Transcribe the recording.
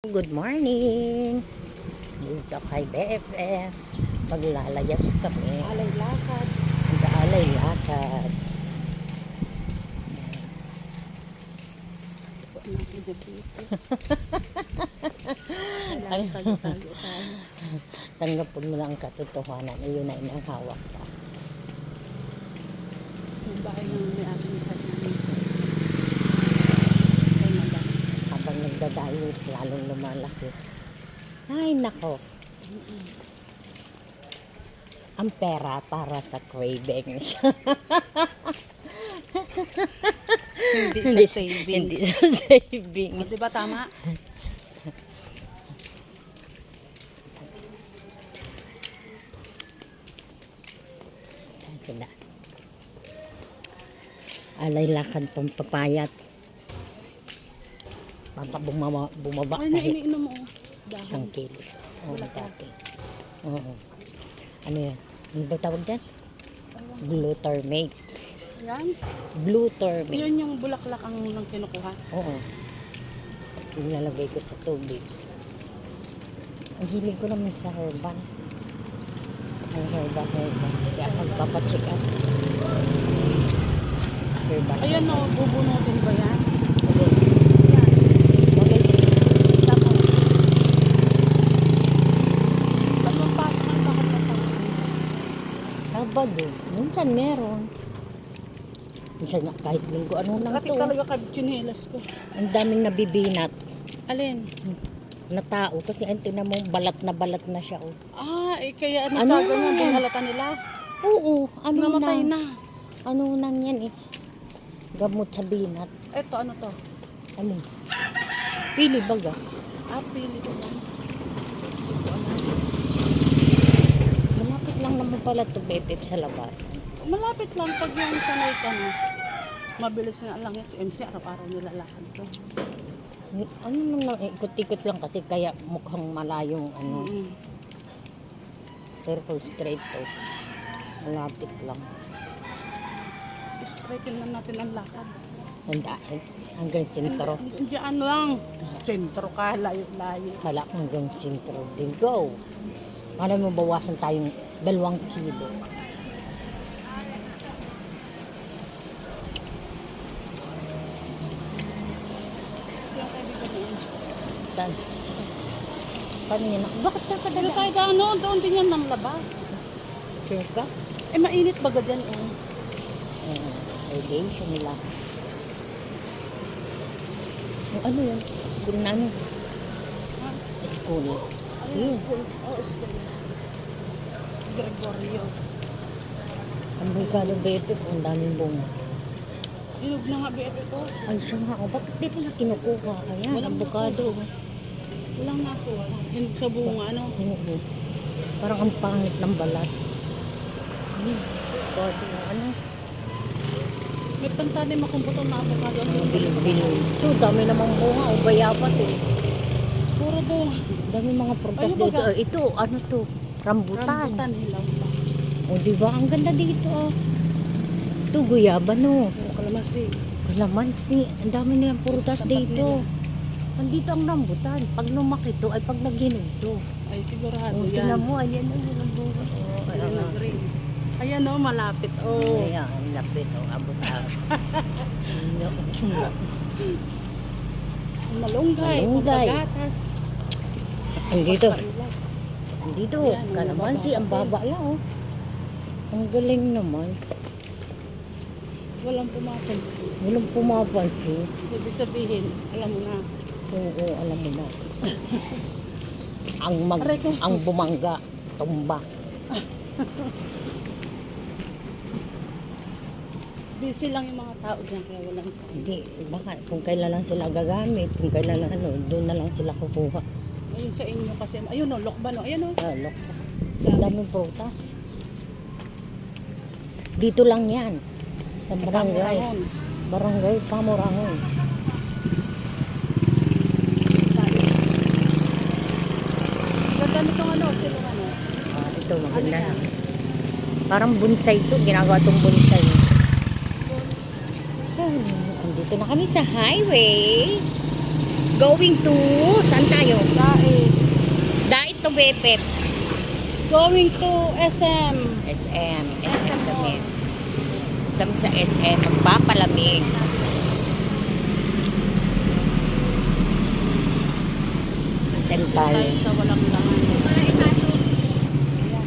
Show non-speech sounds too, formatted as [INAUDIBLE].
Good morning! Dito kay BFF. Maglalayas kami. Alay lakad. Mag-aalay lakad. [LAUGHS] Tanggapin mo lang ang katotohanan. Iyon na inang hawak ka. Yung bahay ng may aking Nagdadayo, lalong lumalaki. Ay, nako. Ang pera para sa cravings. Hindi sa savings. Hindi sa savings. Di ba tama? Alay lakad pang papayat. Baka bumaba, bumaba Ay, na kahit iniinom mo. Dahon. isang kilo. Oo, Wala pa. dati. Oo. Ano yan? Ano ba tawag dyan? Glutamate. Yan. Glutamate. Yun yung bulaklak ang nang kinukuha. Oo. Nilalagay ko sa tubig. Ang hilig ko naman sa herbal. Ang herbal, herbal. Kaya magpapacheck up. Herbal. Ayan o, bubunutin ba yan? Okay. Yan. Okay. Tapos. Dalawang pasok ang bakit na Sabado. Minsan meron. Minsan nga kahit linggo. Ano lang Nakati to? talaga ka chinelas ko. Ang daming nabibinat Alin? na tao. Kasi ang tingnan mo, balat na balat na siya. Oh. Ah, eh kaya ano, Ano ganyan, na? kung halata nila. Oo. Ano Namatay na? na. Ano nang yan eh. Gamot sa binat. Eto, ano to? Ano? Pili baga. Ah, pili ko lang. Malapit lang naman pala to BFF sa labas. Malapit lang pag yung sanay ka na. Mabilis na lang yan. Si MC, araw-araw nilalakad ko. Ano naman lang, ikot-ikot lang kasi kaya mukhang malayong ano. Mm. Pero kung straight to, malapit lang. Straighten na natin ang lakad. Handa, hanggang sintro. Diyan lang. Sentro ka, layo-layo. Kala ko hanggang sintro din. Go! Para mo bawasan tayong dalawang kilo. Paano yan? Bakit ka kadala? kahit ano, doon din yan ng labas. Sure ka? Eh, mainit baga dyan eh. Uh, radiation nila. Yung ano yun? School na ano? School. Ayun, school. Oo, school. Gregorio. Ang Bicalo Betek, ang daming bunga. Inog na nga BF ko. Ay, siya nga. Oh, bakit di pala kinukuha kaya? Walang Avocado. Walang nakuha. Hinog sa bunga, ano? Hindi. Parang ang pangit ng balat. Ay, avocado. Ano? May pantanim akong butong na avocado. Ano bilog-bilog. Ito, dami namang bunga. O bayapat eh. Puro bunga. Dami mga prutas dito. ito, ano to? Rambutan. Rambutan, hilaw pa. O, di ba? Ang ganda dito. oh. Ito, guyaba no. Puro kalamansi. Kalamansi. Ang dami nilang prutas dito. Nandito ang rambutan. Pag lumaki to, ay pag naghinog to. Ay, sigurado O, yan. tingnan mo, ayan ang bunga. Oh, Ayan na green. Ayan o, malapit. Oh. Ayan, ang lapit. O, [LAUGHS] abot Malunggay. Malunggay. Pagkagatas. Andito. Pagkailan. Andito. Ayan, Kalamansi. Ang baba lang, oh. Ang galing naman. Walang pumapansin. Walang pumapansin. Ibig sabihin, alam mo na. Oo, alam mo na. [LAUGHS] ang mag, ang bumangga, tumba. Busy lang yung mga tao dyan, kaya walang Hindi, baka kung kailan lang sila gagamit, kung kailan lang ano, doon na lang sila kukuha. Ayun sa inyo kasi, ayun o, lokban o, ayun o. Ah, look. Ang daming prutas. Dito lang yan. Sa barangay. Barangay Pamurangon. Ganda nitong ano, sila ano. Ah, ito, maganda Ano? Parang bonsai to. Ginagawa tong bonsai. Andito na kami sa highway. going to. Dait to Bepep. Going to SM. SM. SM kami. Kami sa SM. Magpapalamig. SM tayo. Tayo sa walang laman.